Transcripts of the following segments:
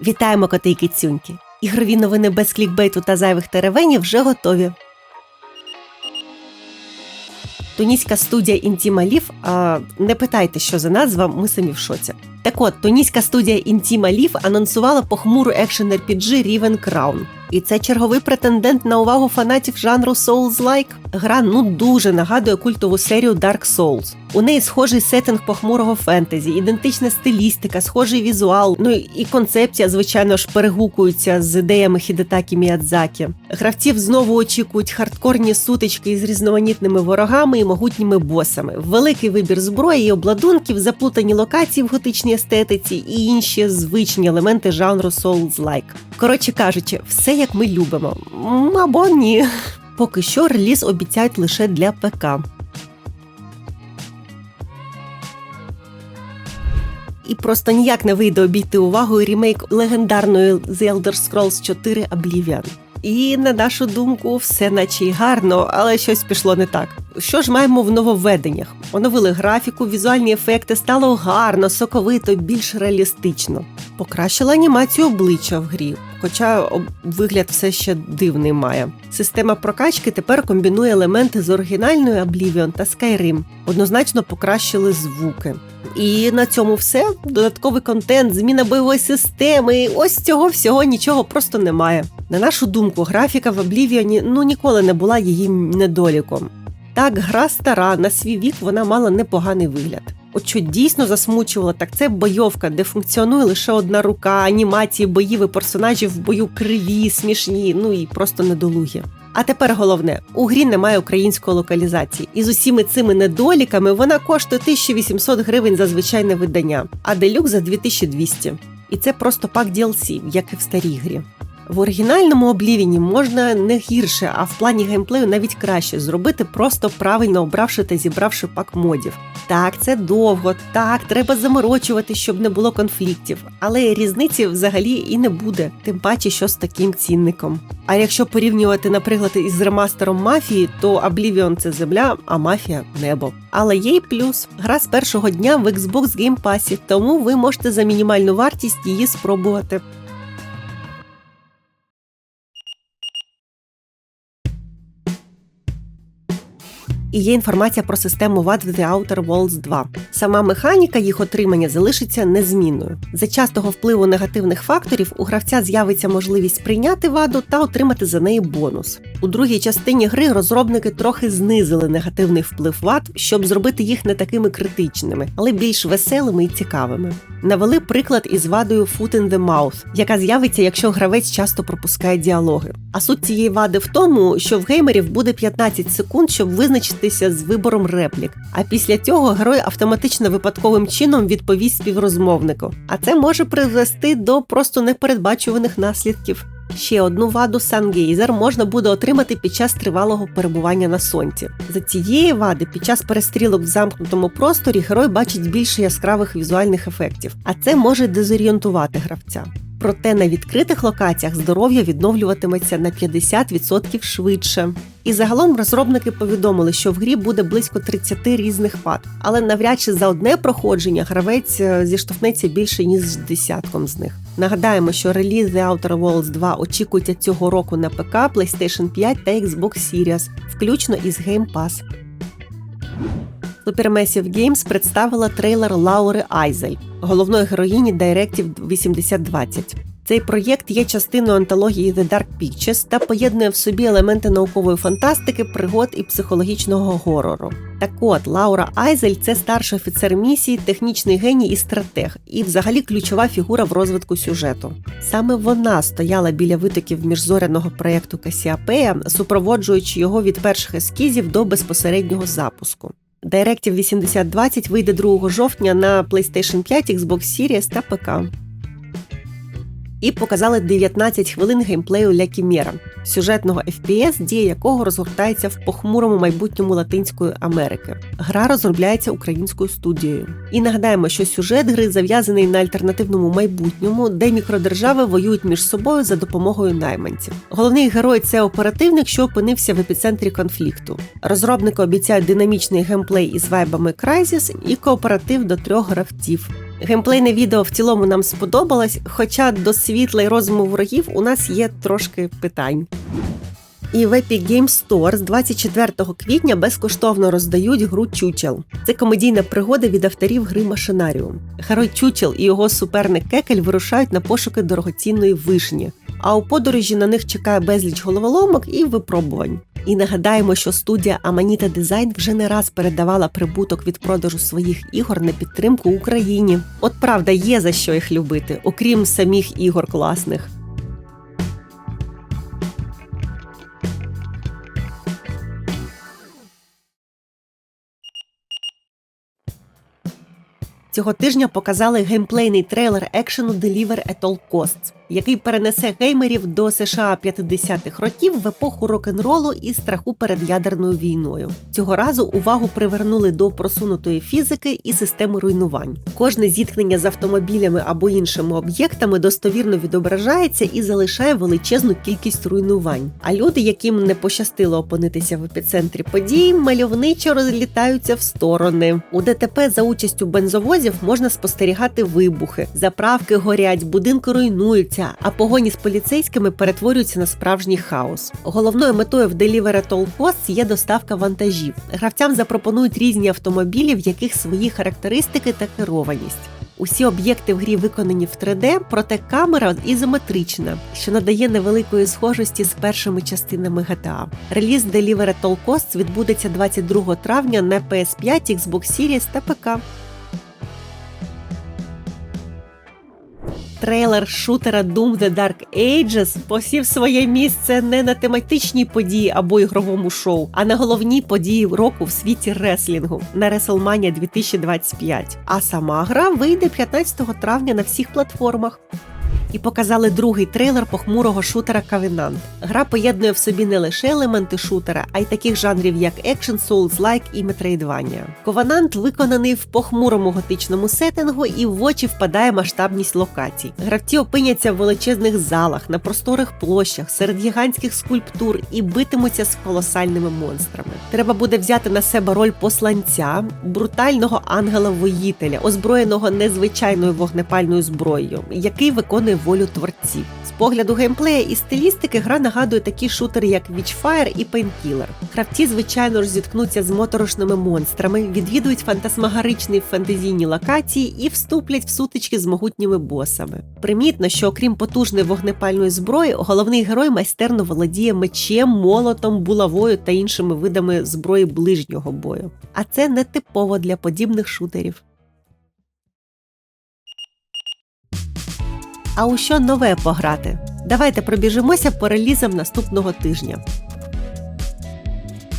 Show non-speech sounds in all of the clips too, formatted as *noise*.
Вітаємо коти і кицюньки! Ігрові новини без клікбейту та зайвих теревенів вже готові. Туніська студія а, не питайте, що за назва, ми самі в шоці. Так от, туніська студія Intima Leaf анонсувала похмуру екшен RPG Riven Crown. І це черговий претендент на увагу фанатів жанру Souls-like. Гра ну дуже нагадує культову серію Dark Souls. У неї схожий сеттинг похмурого фентезі, ідентична стилістика, схожий візуал. Ну і концепція, звичайно ж, перегукується з ідеями Хідетакі Міядзакі. Гравців знову очікують хардкорні сутички із різноманітними ворогами і могутніми босами, великий вибір зброї і обладунків, заплутані локації в готичній естетиці і інші звичні елементи жанру Souls-like. Коротше кажучи, все як ми любимо. Або ні. *laughs* Поки що реліз обіцяють лише для ПК. І просто ніяк не вийде обійти увагою рімейк легендарної The Elder Scrolls 4 Oblivion. І на нашу думку, все наче й гарно, але щось пішло не так. Що ж маємо в нововведеннях? Оновили графіку, візуальні ефекти, стало гарно, соковито, більш реалістично. Покращила анімацію обличчя в грі, хоча вигляд все ще дивний має. Система прокачки тепер комбінує елементи з оригінальної Oblivion та Skyrim. Однозначно покращили звуки. І на цьому все. Додатковий контент, зміна бойової системи. Ось цього всього нічого просто немає. На нашу думку, графіка в Oblivion ну ніколи не була її недоліком. Так, гра стара, на свій вік вона мала непоганий вигляд. От що дійсно засмучувало, так це бойовка, де функціонує лише одна рука, анімації, боїв і персонажів в бою криві, смішні, ну і просто недолугі. А тепер головне: у грі немає української локалізації, і з усіми цими недоліками вона коштує 1800 гривень за звичайне видання, а делюк за 2200. І це просто пак DLC, як і в старій грі. В оригінальному облівіні можна не гірше, а в плані геймплею навіть краще зробити, просто правильно обравши та зібравши пак модів. Так, це довго, так, треба заморочувати, щоб не було конфліктів, але різниці взагалі і не буде, тим паче, що з таким цінником. А якщо порівнювати, наприклад, із ремастером мафії, то Oblivion – це земля, а мафія небо. Але є й плюс: гра з першого дня в Xbox Game Pass, тому ви можете за мінімальну вартість її спробувати. І є інформація про систему вад в The Outer Worlds 2. Сама механіка їх отримання залишиться незмінною. За частого впливу негативних факторів у гравця з'явиться можливість прийняти ваду та отримати за неї бонус. У другій частині гри розробники трохи знизили негативний вплив вад, щоб зробити їх не такими критичними, але більш веселими і цікавими. Навели приклад із вадою Foot in the Mouth, яка з'явиться, якщо гравець часто пропускає діалоги. А суть цієї вади в тому, що в геймерів буде 15 секунд, щоб визначитися з вибором реплік. А після цього герой автоматично випадковим чином відповість співрозмовнику. А це може призвести до просто непередбачуваних наслідків. Ще одну ваду Сангейзер можна буде отримати під час тривалого перебування на сонці. За цієї вади під час перестрілок в замкнутому просторі герой бачить більше яскравих візуальних ефектів, а це може дезорієнтувати гравця. Проте на відкритих локаціях здоров'я відновлюватиметься на 50% швидше. І загалом розробники повідомили, що в грі буде близько 30 різних вад, але навряд чи за одне проходження гравець е, зіштовхнеться більше ніж десятком з них. Нагадаємо, що реліз The Outer Worlds 2 очікується цього року на ПК, PlayStation 5 та Xbox Series, включно із Game Pass. Supermassive Games представила трейлер Лаури Айзель, головної героїні Directive 8020. Цей проєкт є частиною антології The Dark Pictures та поєднує в собі елементи наукової фантастики, пригод і психологічного горору. Так от, Лаура Айзель це старший офіцер місії, технічний геній і стратег, і взагалі ключова фігура в розвитку сюжету. Саме вона стояла біля витоків міжзоряного проєкту Касіапея, супроводжуючи його від перших ескізів до безпосереднього запуску. Directive 8020 вийде 2 жовтня на PlayStation 5, Xbox Series та ПК. І показали 19 хвилин геймплею Ля Кімєра, сюжетного FPS, дія якого розгортається в похмурому майбутньому Латинської Америки. Гра розробляється українською студією. І нагадаємо, що сюжет гри зав'язаний на альтернативному майбутньому, де мікродержави воюють між собою за допомогою найманців. Головний герой це оперативник, що опинився в епіцентрі конфлікту. Розробники обіцяють динамічний геймплей із вайбами Crysis і кооператив до трьох гравців. Геймплейне відео в цілому нам сподобалось, хоча до світла й розуму ворогів у нас є трошки питань. І в Epic Games Store з 24 квітня безкоштовно роздають гру Чучел. Це комедійна пригода від авторів гри Машинаріум. Герой Чучел і його суперник Кекель вирушають на пошуки дорогоцінної вишні. А у подорожі на них чекає безліч головоломок і випробувань. І нагадаємо, що студія Amanita Design вже не раз передавала прибуток від продажу своїх ігор на підтримку Україні. От правда, є за що їх любити, окрім самих ігор класних. Цього тижня показали геймплейний трейлер екшену Deliver at All Costs, який перенесе геймерів до США 50-х років в епоху рок-н-ролу і страху перед ядерною війною. Цього разу увагу привернули до просунутої фізики і системи руйнувань. Кожне зіткнення з автомобілями або іншими об'єктами достовірно відображається і залишає величезну кількість руйнувань. А люди, яким не пощастило опинитися в епіцентрі подій, мальовничо розлітаються в сторони. У ДТП за участю бензовозів можна спостерігати вибухи, заправки горять, будинки руйнуються, а погоні з поліцейськими перетворюються на справжній хаос. Головною метою в Deliver at All Costs є доставка вантажів. Гравцям запропонують різні автомобілі, в яких свої характеристики та керованість. Усі об'єкти в грі виконані в 3D, проте камера ізометрична, що надає невеликої схожості з першими частинами GTA. Реліз Deliver at All Costs відбудеться 22 травня на PS5, Xbox Series та ПК. Трейлер шутера Doom The Dark Ages посів своє місце не на тематичній події або ігровому шоу, а на головні події року в світі реслінгу на WrestleMania 2025. А сама гра вийде 15 травня на всіх платформах і показали другий трейлер похмурого шутера Кавенант. Гра поєднує в собі не лише елементи шутера, а й таких жанрів, як екшен, Souls-like і Metroidvania. Кованант виконаний в похмурому готичному сеттингу і в очі впадає масштабність локацій. Гравці опиняться в величезних залах, на просторих площах, серед гігантських скульптур і битимуться з колосальними монстрами. Треба буде взяти на себе роль посланця, брутального ангела-воїтеля, озброєного незвичайною вогнепальною зброєю, який виконує волю творців. З погляду геймплея і стилістики гра нагадує такі шутери, як Witchfire і Painkiller. Гравці, звичайно ж, зіткнуться з моторошними монстрами, відвідують фантасмагаричні фантазійні локації і вступлять в сутички з могутніми босами. Примітно, що окрім потужної вогнепальної зброї, головний герой майстерно володіє мечем, молотом, булавою та іншими видами зброї ближнього бою. А це не типово для подібних шутерів. А у що нове пограти? Давайте пробіжимося по релізам наступного тижня.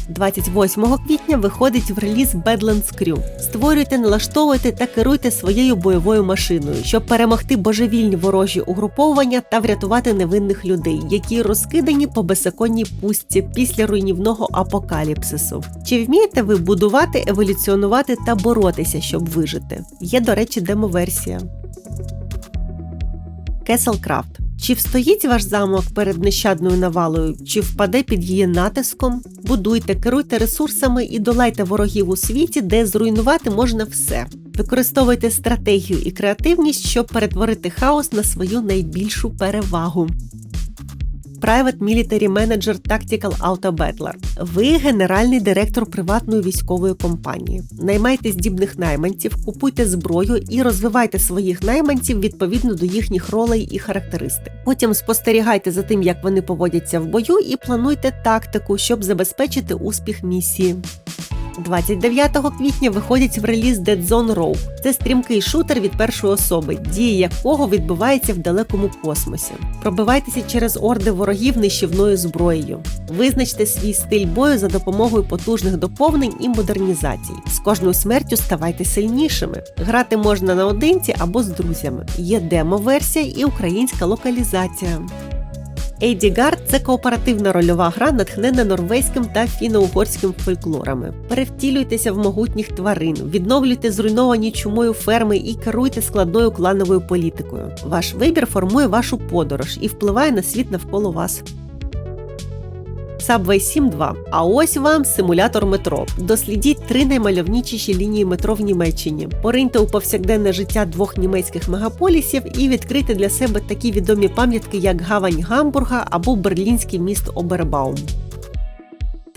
28 квітня виходить в реліз Badlands Crew. Створюйте, налаштовуйте та керуйте своєю бойовою машиною, щоб перемогти божевільні ворожі угруповування та врятувати невинних людей, які розкидані по беззаконній пустці після руйнівного апокаліпсису. Чи вмієте ви будувати, еволюціонувати та боротися, щоб вижити? Є, до речі, демоверсія. Кеселкрафт. Чи встоїть ваш замок перед нещадною навалою, чи впаде під її натиском? Будуйте, керуйте ресурсами і долайте ворогів у світі, де зруйнувати можна все. Використовуйте стратегію і креативність, щоб перетворити хаос на свою найбільшу перевагу. Private Military Manager Tactical Auto Battler. Ви генеральний директор приватної військової компанії. Наймайте здібних найманців, купуйте зброю і розвивайте своїх найманців відповідно до їхніх ролей і характеристик. Потім спостерігайте за тим, як вони поводяться в бою, і плануйте тактику, щоб забезпечити успіх місії. 29 квітня виходить в реліз Dead Zone Rogue. Це стрімкий шутер від першої особи, дія якого відбувається в далекому космосі. Пробивайтеся через орди ворогів нищівною зброєю. Визначте свій стиль бою за допомогою потужних доповнень і модернізацій. З кожною смертю ставайте сильнішими. Грати можна наодинці або з друзями. Є демо-версія і українська локалізація. Ейдігард це кооперативна рольова гра, натхнена норвезьким та фіно-угорським фольклорами. Перевтілюйтеся в могутніх тварин, відновлюйте зруйновані чумою ферми і керуйте складною клановою політикою. Ваш вибір формує вашу подорож і впливає на світ навколо вас. Subway 7.2. А ось вам симулятор метро. Дослідіть три наймальовнічіші лінії метро в Німеччині. Пориньте у повсякденне життя двох німецьких мегаполісів і відкрити для себе такі відомі пам'ятки, як Гавань Гамбурга або Берлінський міст Обербаум.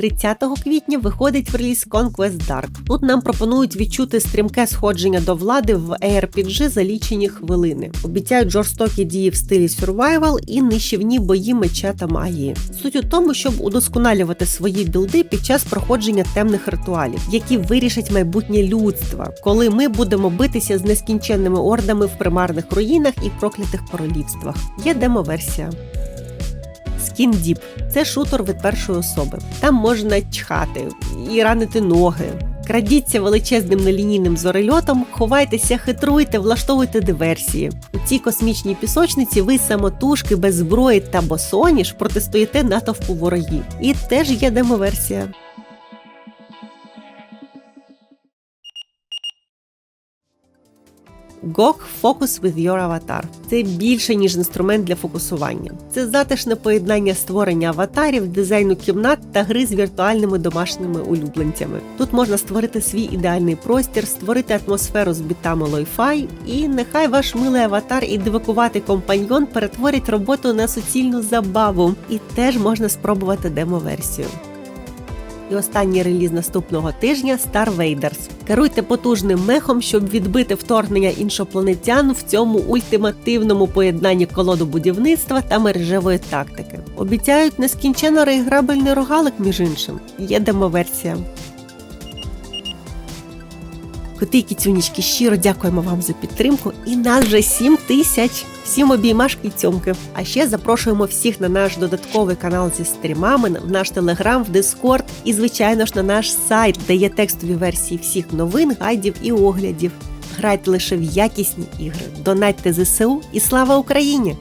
30 квітня виходить в реліз Conquest Dark. Тут нам пропонують відчути стрімке сходження до влади в ARPG за лічені хвилини. Обіцяють жорстокі дії в стилі survival і нищівні бої меча та магії. Суть у тому, щоб удосконалювати свої білди під час проходження темних ритуалів, які вирішать майбутнє людства, коли ми будемо битися з нескінченними ордами в примарних руїнах і проклятих королівствах. Є демо-версія. Skin Deep – це шутер від першої особи. Там можна чхати і ранити ноги. Крадіться величезним нелінійним зорельотом, ховайтеся, хитруйте, влаштовуйте диверсії. У цій космічній пісочниці ви самотужки без зброї та босоніж протистоїте натовпу ворогів. І теж є демоверсія. GOG Focus with Your Avatar – це більше ніж інструмент для фокусування. Це затишне поєднання створення аватарів, дизайну кімнат та гри з віртуальними домашніми улюбленцями. Тут можна створити свій ідеальний простір, створити атмосферу з бітами лой-фай, і нехай ваш милий аватар і дивакуватий компаньйон перетворять роботу на суцільну забаву. І теж можна спробувати демо-версію. І останній реліз наступного тижня Star Vaders. Керуйте потужним мехом, щоб відбити вторгнення іншопланетян в цьому ультимативному поєднанні колодобудівництва та мережевої тактики. Обіцяють нескінченно реіграбельний рогалик, між іншим. Є демоверсія. Коти і кіцюнічки, щиро дякуємо вам за підтримку. І нас вже 7 тисяч. Всім обіймашки цьомки. А ще запрошуємо всіх на наш додатковий канал зі стрімами, в наш телеграм, в Дискорд і, звичайно ж, на наш сайт, де є текстові версії всіх новин, гайдів і оглядів. Грайте лише в якісні ігри, донатьте ЗСУ і слава Україні!